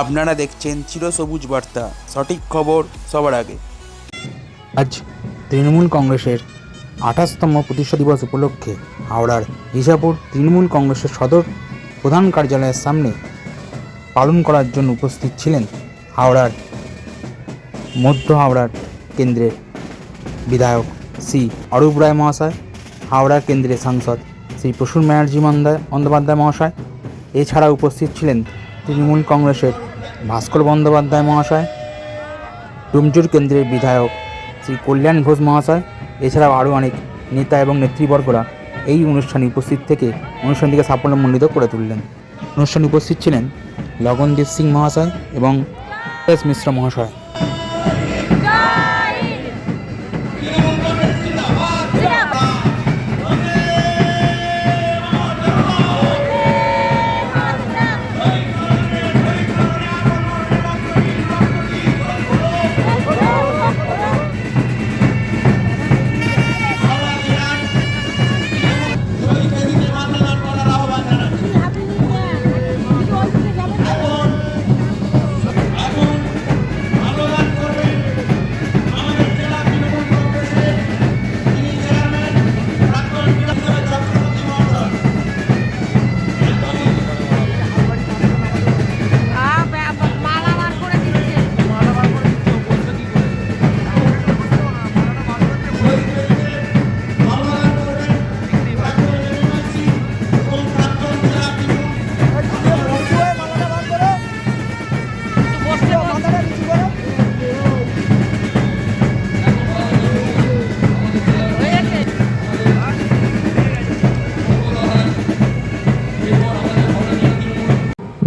আপনারা দেখছেন চিরসবুজ বার্তা। সঠিক খবর সবার আগে। আজ তৃণমূল কংগ্রেসের আঠাশতম প্রতিষ্ঠা দিবস উপলক্ষে হাওড়ার হিসাপুর তৃণমূল কংগ্রেসের সদর প্রধান কার্যালয়ের সামনে পালন করার জন্য উপস্থিত ছিলেন হাওড়ার মধ্য হাওড়ার কেন্দ্রের বিধায়ক শ্রী অরূপ রায় মহাশয়, হাওড়ার কেন্দ্রের সাংসদ শ্রী প্রসূন ব্যানার্জি বন্দ্যোপাধ্যায় মহাশয়। এছাড়া উপস্থিত ছিলেন তৃণমূল কংগ্রেসের ভাস্কর বন্দ্যোপাধ্যায় মহাশয় ডুমজুর কেন্দ্রের বিধায়ক শ্রী কল্যাণ ঘোষ মহাশয়, এছাড়াও আরও অনেক নেতা এবং নেতৃবর্গরা এই অনুষ্ঠানে উপস্থিত থেকে অনুষ্ঠানটিকে সাফল্যমণ্ডিত করে তুললেন। অনুষ্ঠানে উপস্থিত ছিলেন লগনদীপ সিং মহাশয় এবং মিশ্র মহাশয়।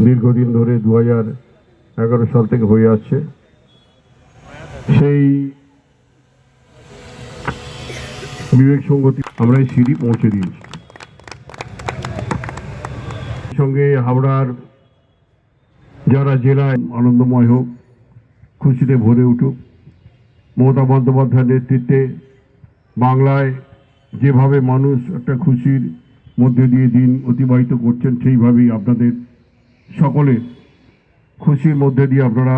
দীর্ঘদিন ধরে দু এগারো সাল থেকে হয়ে আসছে। সেই বিবেক সঙ্গতি আমরা এই সিঁড়ি পৌঁছে দিয়েছি। সঙ্গে হাওড়ার যারা জেলায় আনন্দময় হোক, খুশিতে ভরে উঠুক, মমতা বন্দ্যোপাধ্যায়ের নেতৃত্বে বাংলায় যেভাবে মানুষ একটা খুশির মধ্যে দিয়ে দিন অতিবাহিত করছেন, সেইভাবেই আপনাদের সকলের খুশির মধ্যে দিয়ে আপনারা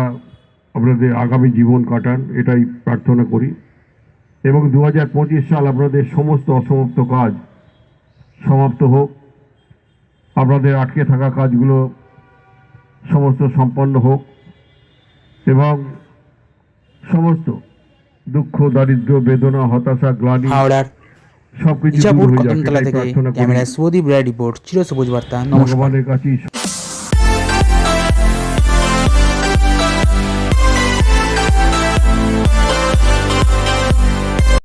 আপনাদের আগামী জীবন কাটান এটাই প্রার্থনা করি। এবং দু হাজার পঁচিশ সাল আপনাদের সমস্ত অসমাপ্ত কাজ সমাপ্ত হোক। আপনাদের আটকে থাকা কাজগুলো সমস্ত সম্পন্ন হোক এবং সমস্ত দুঃখ দারিদ্র্য বেদনা হতাশা গ্লানি সবকিছু দূর হয়ে যাক প্রার্থনা করি। ভগবানের কাছেই